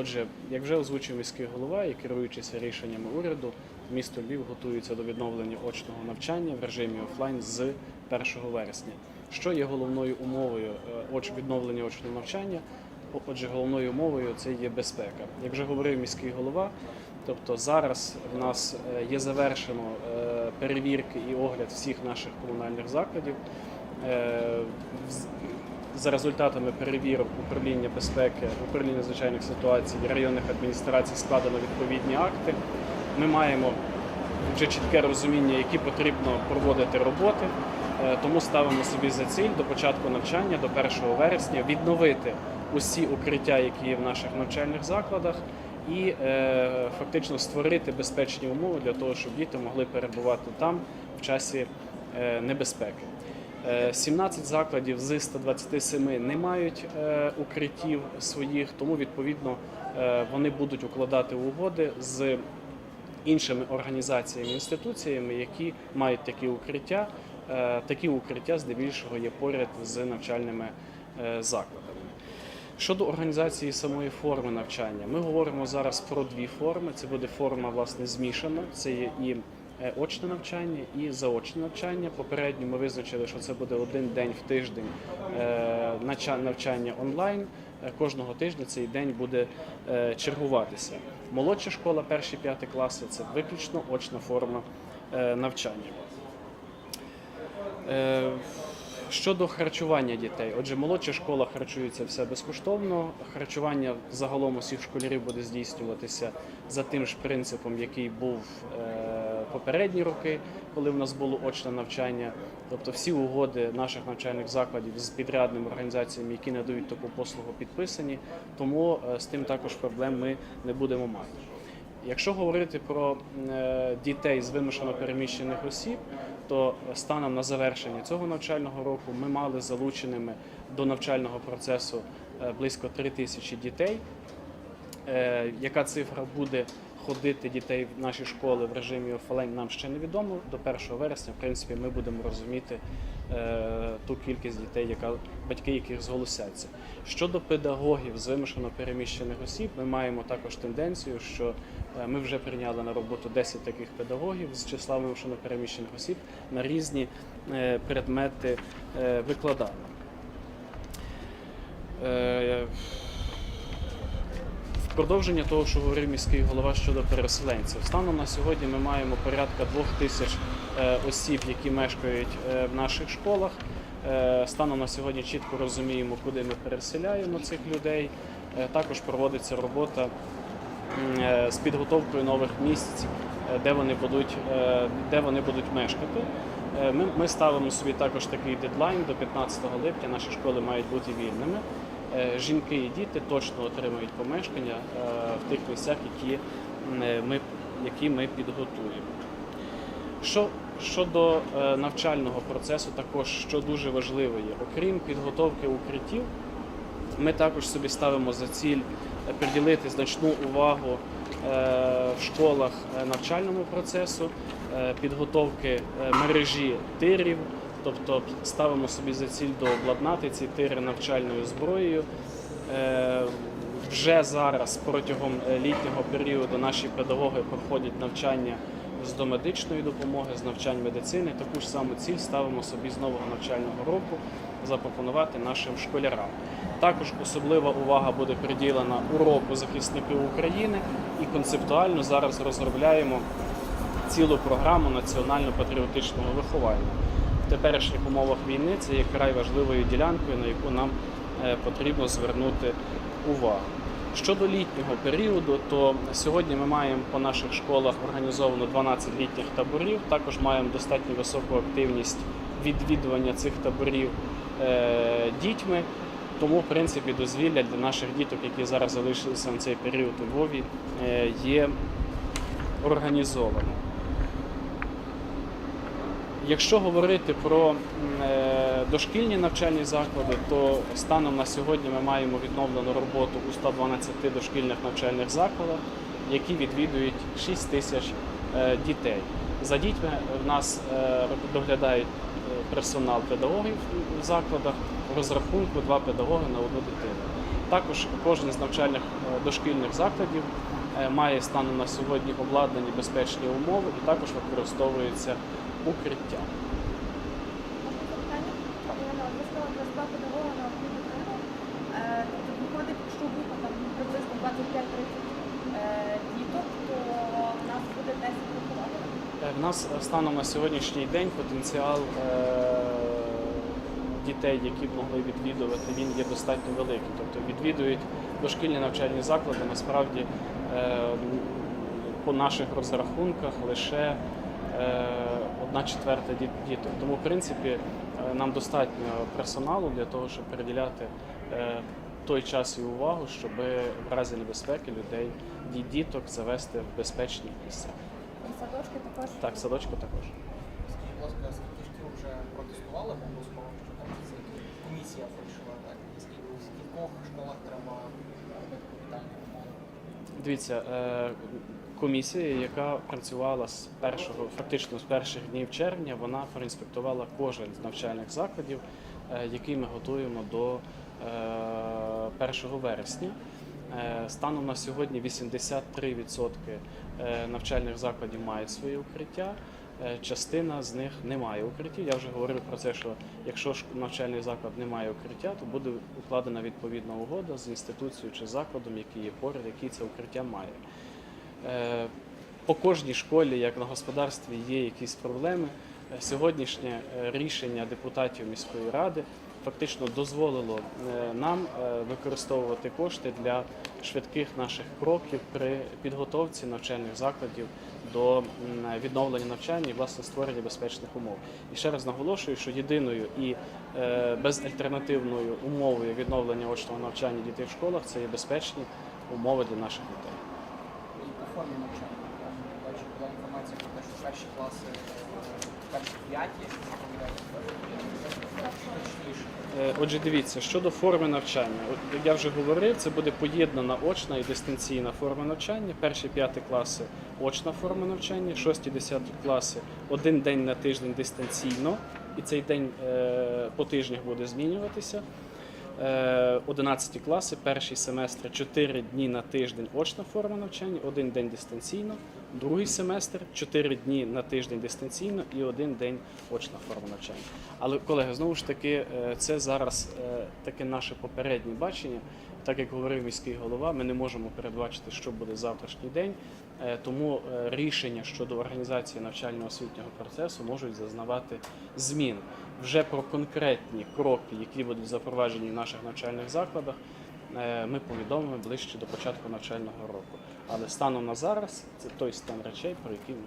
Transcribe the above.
Отже, як вже озвучив міський голова і керуючися рішеннями уряду, місто Львів готується до відновлення очного навчання в режимі офлайн з 1 вересня. Що є головною умовою е, відновлення очного навчання? Отже, головною умовою це є безпека. Як вже говорив міський голова, тобто зараз в нас е, є завершено е, перевірки і огляд всіх наших комунальних закладів. За результатами перевірок управління безпеки, управління звичайних ситуацій районних адміністрацій складено відповідні акти. Ми маємо вже чітке розуміння, які потрібно проводити роботи. Е, Тому ставимо собі за ціль до початку навчання, до 1 вересня, відновити усі укриття, які є в наших навчальних закладах, і е, фактично створити безпечні умови для того, щоб діти могли перебувати там в часі е, небезпеки. Е, 17 закладів з 127 не мають е, укриттів своїх, тому відповідно е, вони будуть укладати угоди з іншими організаціями, інституціями, які мають такі укриття. Е, Такі укриття здебільшого є поряд з навчальними е, закладами. Щодо організації самої форми навчання, ми говоримо зараз про дві форми. Це буде форма власне змішана. Це є і е, очне навчання, і заочне навчання. Попередньо ми визначили, що це буде один день в тиждень е, навчання онлайн. Е, Кожного тижня цей день буде е, чергуватися. Молодша школа, перші п'яті класи це виключно очна форма е, навчання. Е, Щодо харчування дітей, отже, молодша школа харчується все безкоштовно. Харчування загалом усіх школярів буде здійснюватися за тим ж принципом, який був е, попередні роки, коли в нас було очне навчання. Тобто всі угоди наших навчальних закладів з підрядними організаціями, які надають таку послугу, підписані. Тому е, з тим також проблем ми не будемо мати. Якщо говорити про е, дітей з вимушено переміщених осіб, то станом на завершення цього навчального року ми мали залученими до навчального процесу е, близько 3 тисячі дітей. Яка цифра буде ходити дітей в наші школи в режимі офлайн, нам ще невідомо. До 1 вересня, в принципі, ми будемо розуміти е, ту кількість дітей, яка батьки яких зголосяться. Щодо педагогів з вимушено переміщених осіб, ми маємо також тенденцію, що е, ми вже прийняли на роботу 10 таких педагогів з числа вимушено переміщених осіб на різні е, предмети е, викладання. Е, продовження того, що говорив міський голова щодо переселенців, станом на сьогодні ми маємо порядка двох тисяч е, осіб, які мешкають е, в наших школах. Е, Станом на сьогодні чітко розуміємо, куди ми переселяємо цих людей. Також проводиться робота з підготовкою нових місць, де вони будуть, де вони будуть мешкати. Ми, ми ставимо собі також такий дедлайн до 15 липня. Наші школи мають бути вільними. Е, Жінки і діти точно отримають помешкання е, в тих місцях, які е, ми, які ми підготуємо. Що щодо навчального процесу, також що дуже важливо є, окрім підготовки укриттів, ми також собі ставимо за ціль приділити значну увагу в школах навчальному процесу, підготовки мережі тирів, тобто ставимо собі за ціль дообладнати ці тири навчальною зброєю. Е, Вже зараз протягом е, літнього періоду наші педагоги проходять навчання з домедичної допомоги, з навчань медицини. Таку ж саму ціль ставимо собі з нового навчального року запропонувати нашим школярам. Також особлива увага буде приділена уроку захисники України і концептуально зараз розробляємо цілу програму національно-патріотичного виховання. Теперішніх умовах війни це є край важливою ділянкою, на яку нам е, потрібно звернути увагу. Щодо літнього періоду, то сьогодні ми маємо по наших школах організовано 12 літніх таборів. Також маємо достатньо високу активність відвідування цих таборів е, дітьми. Тому, в принципі, дозвілля для наших діток, які зараз залишилися на цей період у Львові, е, є організовано. Якщо говорити про е, дошкільні навчальні заклади, то станом на сьогодні ми маємо відновлену роботу у 112 дошкільних навчальних закладах, які відвідують 6 тисяч е, дітей. За дітьми в нас е, доглядають персонал педагогів в закладах, в розрахунку два педагоги на одну дитину. Також кожен з навчальних дошкільних закладів має станом на сьогодні обладнані безпечні умови і також використовується укриття. Е, Тобто виходить, якщо група там приблизно 25-30 е, діток, то в нас буде 10 вихователів. В нас станом на сьогоднішній день потенціал е, дітей, які б могли відвідувати, він є достатньо великий. Тобто відвідують дошкільні навчальні заклади насправді по наших розрахунках лише одна четверта діток. Тому, в принципі, е, нам достатньо персоналу для того, щоб приділяти е, той час і увагу, щоб в разі небезпеки людей ді- діток завести в безпечні місця. І садочки також. Так, садочку також. Скажіть, будь ласка, скільки шкіл вже протестували обов'язково, що там комісія пройшла, так? В скількох школах треба капітальні умови? Дивіться, е, комісія, яка працювала з першого, фактично з перших днів червня, вона проінспектувала кожен з навчальних закладів, е, який ми готуємо до е, 1 вересня. Е, Станом на сьогодні 83% е, навчальних закладів мають свої укриття. е, Частина з них не має укриттів. Я вже говорив про це, що якщо навчальний заклад не має укриття, то буде укладена відповідна угода з інституцією чи закладом, який є поряд, який це укриття має. Е, По кожній школі, як на господарстві, є якісь проблеми. Е, Сьогоднішнє е, рішення депутатів міської ради фактично дозволило нам використовувати кошти для швидких наших кроків при підготовці навчальних закладів до відновлення навчання і власне створення безпечних умов. І ще раз наголошую, що єдиною і безальтернативною умовою відновлення очного навчання дітей в школах це є безпечні умови для наших дітей. І по формі навчання. Я Бачу, була інформація перші класи, е, перші п'яті. Е, Отже, дивіться, щодо форми навчання, я вже говорив, це буде поєднана очна і дистанційна форма навчання. Перші п'яті класи очна форма навчання, шості десяті класи один день на тиждень дистанційно, і цей день е, по тижнях буде змінюватися. Е, 11 класи, перший семестр 4 дні на тиждень очна форма навчання, один день дистанційно, другий семестр 4 дні на тиждень дистанційно і один день очна форма навчання. Але, колеги, знову ж таки, е, це зараз е, таке наше попереднє бачення. Так як говорив міський голова, ми не можемо передбачити, що буде завтрашній день. Е, Тому рішення щодо організації навчально-освітнього процесу можуть зазнавати змін. Вже про конкретні кроки, які будуть запроваджені в наших навчальних закладах, ми повідомимо ближче до початку навчального року. Але станом на зараз це той стан речей, про який ми